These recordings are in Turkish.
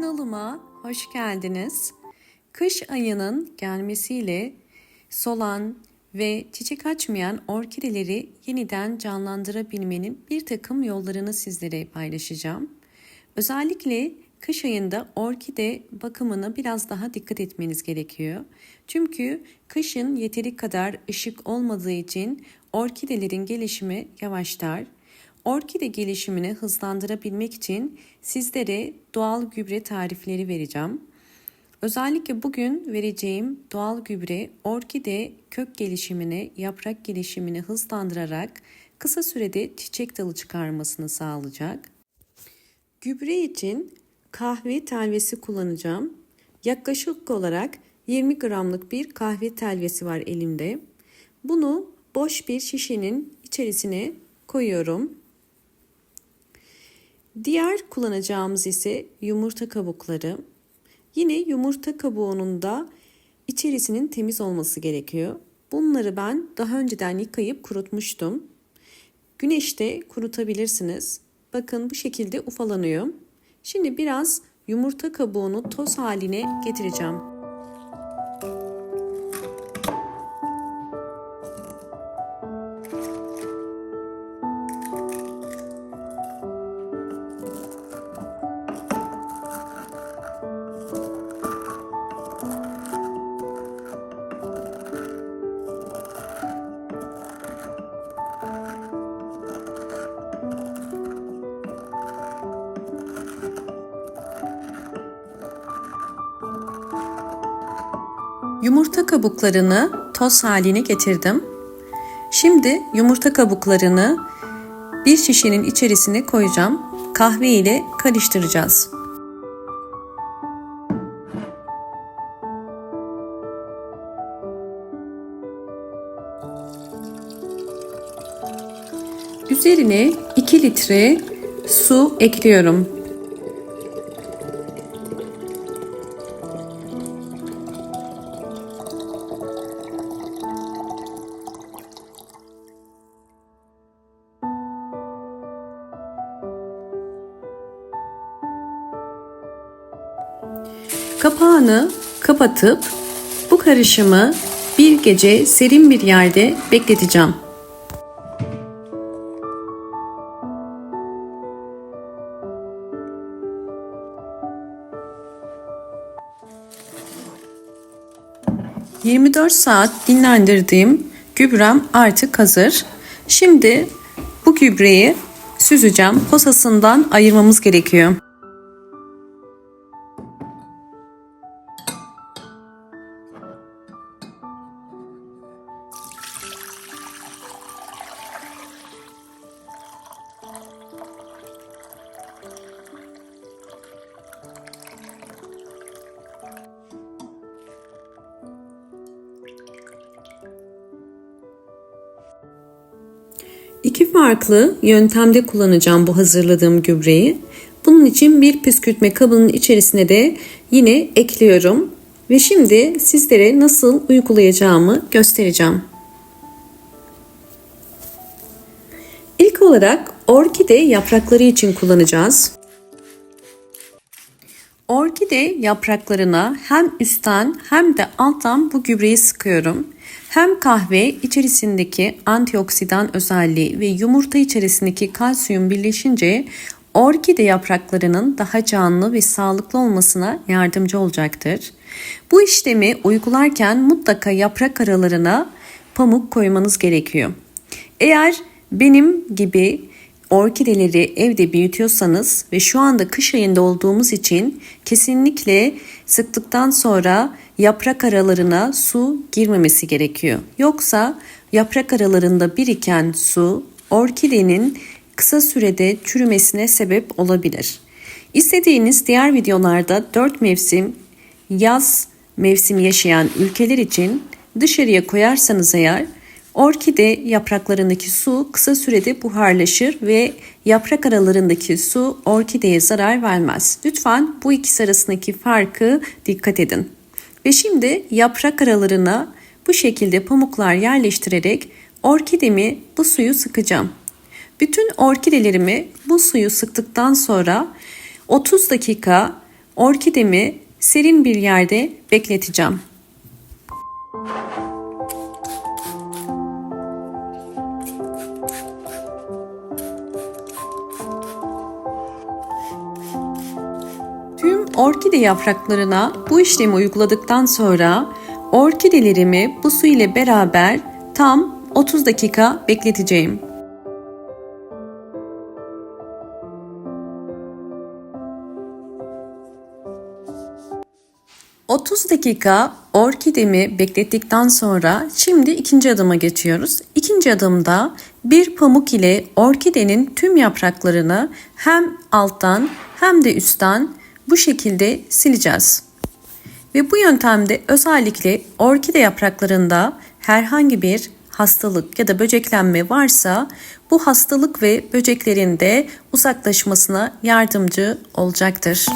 Kanalıma hoş geldiniz. Kış ayının gelmesiyle solan ve çiçek açmayan orkideleri yeniden canlandırabilmenin bir takım yollarını sizlere paylaşacağım. Özellikle kış ayında orkide bakımına biraz daha dikkat etmeniz gerekiyor. Çünkü kışın yeteri kadar ışık olmadığı için orkidelerin gelişimi yavaşlar. Orkide gelişimini hızlandırabilmek için sizlere doğal gübre tarifleri vereceğim. Özellikle bugün vereceğim doğal gübre orkide kök gelişimini, yaprak gelişimini hızlandırarak kısa sürede çiçek dalı çıkarmasını sağlayacak. Gübre için kahve telvesi kullanacağım. Yaklaşık olarak 20 gramlık bir kahve telvesi var elimde. Bunu boş bir şişenin içerisine koyuyorum. Diğer kullanacağımız ise yumurta kabukları. Yine yumurta kabuğunun da içerisinin temiz olması gerekiyor. Bunları ben daha önceden yıkayıp kurutmuştum. Güneşte kurutabilirsiniz. Bakın bu şekilde ufalanıyor. Şimdi biraz yumurta kabuğunu toz haline getireceğim. Yumurta kabuklarını toz haline getirdim. Şimdi yumurta kabuklarını bir şişenin içerisine koyacağım. Kahve ile karıştıracağız. Üzerine 2 litre su ekliyorum. Kapağını kapatıp bu karışımı bir gece serin bir yerde bekleteceğim. ...24 saat dinlendirdiğim gübrem artık hazır. Şimdi bu gübreyi süzeceğim. Posasından ayırmamız gerekiyor. İki farklı yöntemde kullanacağım bu hazırladığım gübreyi. Bunun için bir püskürtme kabının içerisine de yine ekliyorum. Ve şimdi sizlere nasıl uygulayacağımı göstereceğim. İlk olarak orkide yaprakları için kullanacağız. Orkide yapraklarına hem üstten hem de alttan bu gübreyi sıkıyorum. Hem kahve içerisindeki antioksidan özelliği ve yumurta içerisindeki kalsiyum birleşince orkide yapraklarının daha canlı ve sağlıklı olmasına yardımcı olacaktır. Bu işlemi uygularken mutlaka yaprak aralarına pamuk koymanız gerekiyor. Eğer benim gibi orkideleri evde büyütüyorsanız ve şu anda kış ayında olduğumuz için kesinlikle sıktıktan sonra yaprak aralarına su girmemesi gerekiyor. Yoksa yaprak aralarında biriken su orkidenin kısa sürede çürümesine sebep olabilir. İstediğiniz diğer videolarda 4 mevsim yaz mevsimi yaşayan ülkeler için dışarıya koyarsanız eğer Orkide yapraklarındaki su kısa sürede buharlaşır ve yaprak aralarındaki su orkideye zarar vermez. Lütfen bu ikisi arasındaki farkı dikkat edin. Ve şimdi yaprak aralarına bu şekilde pamuklar yerleştirerek orkidemi bu suyu sıkacağım. Bütün orkidelerimi bu suyu sıktıktan sonra 30 dakika orkidemi serin bir yerde bekleteceğim. Orkide yapraklarına bu işlemi uyguladıktan sonra orkidelerimi bu su ile beraber tam 30 dakika bekleteceğim. 30 dakika orkidemi beklettikten sonra şimdi ikinci adıma geçiyoruz. İkinci adımda bir pamuk ile orkidenin tüm yapraklarını hem alttan hem de üstten bu şekilde sileceğiz. Ve bu yöntemde özellikle orkide yapraklarında herhangi bir hastalık ya da böceklenme varsa bu hastalık ve böceklerin de uzaklaşmasına yardımcı olacaktır.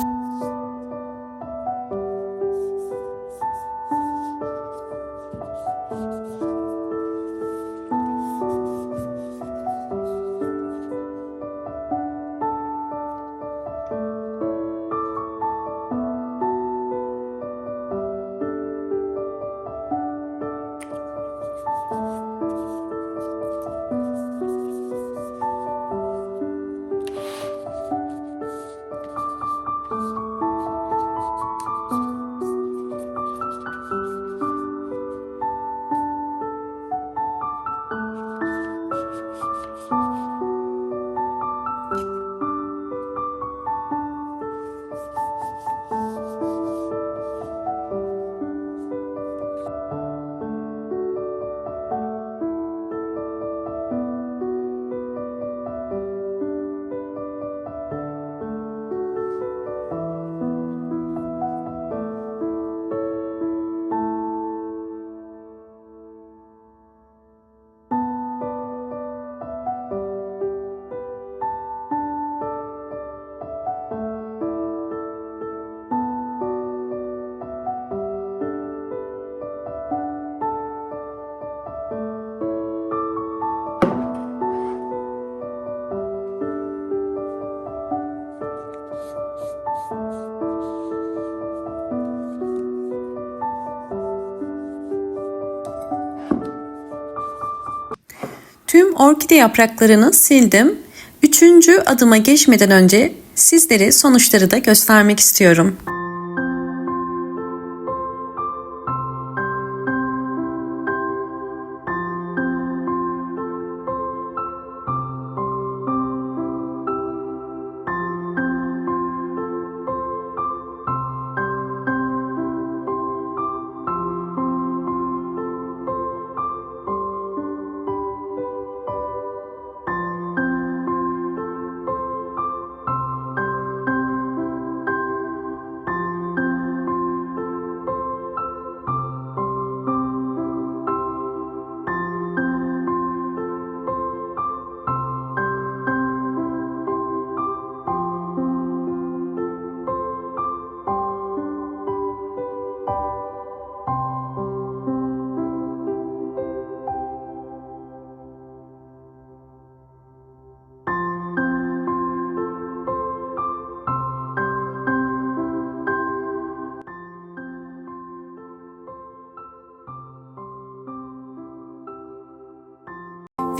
Orkide yapraklarını sildim. Üçüncü adıma geçmeden önce sizlere sonuçları da göstermek istiyorum.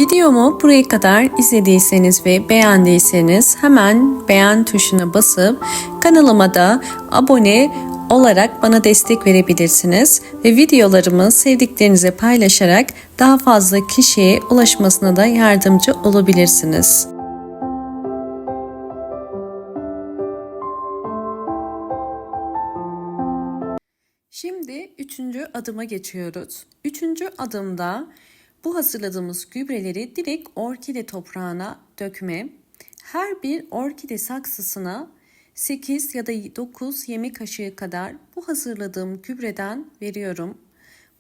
Videomu buraya kadar izlediyseniz ve beğendiyseniz hemen beğen tuşuna basıp kanalıma da abone olarak bana destek verebilirsiniz ve videolarımı sevdiklerinize paylaşarak daha fazla kişiye ulaşmasına da yardımcı olabilirsiniz. Şimdi üçüncü adıma geçiyoruz. Üçüncü adımda bu hazırladığımız gübreleri direkt orkide toprağına dökme. Her bir orkide saksısına 8 ya da 9 yemek kaşığı kadar bu hazırladığım gübreden veriyorum.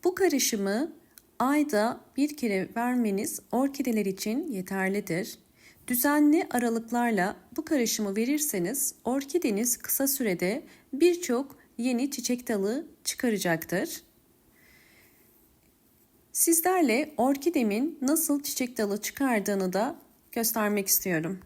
Bu karışımı ayda bir kere vermeniz orkideler için yeterlidir. Düzenli aralıklarla bu karışımı verirseniz orkideniz kısa sürede birçok yeni çiçek dalı çıkaracaktır. Sizlerle orkidemin nasıl çiçek dalı çıkardığını da göstermek istiyorum.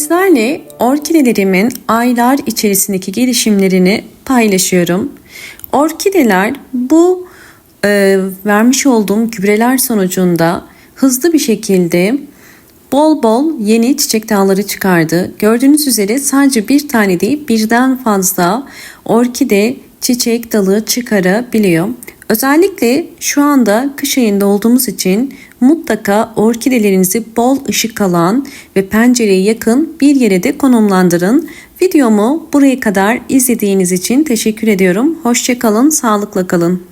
Sizlerle orkidelerimin aylar içerisindeki gelişimlerini paylaşıyorum. Orkideler bu e, vermiş olduğum gübreler sonucunda hızlı bir şekilde bol bol yeni çiçek dalları çıkardı. Gördüğünüz üzere sadece bir tane değil birden fazla orkide çiçek dalı çıkarabiliyor. Özellikle şu anda kış ayında olduğumuz için mutlaka orkidelerinizi bol ışık alan ve pencereye yakın bir yere de konumlandırın. Videomu buraya kadar izlediğiniz için teşekkür ediyorum. Hoşçakalın, sağlıkla kalın.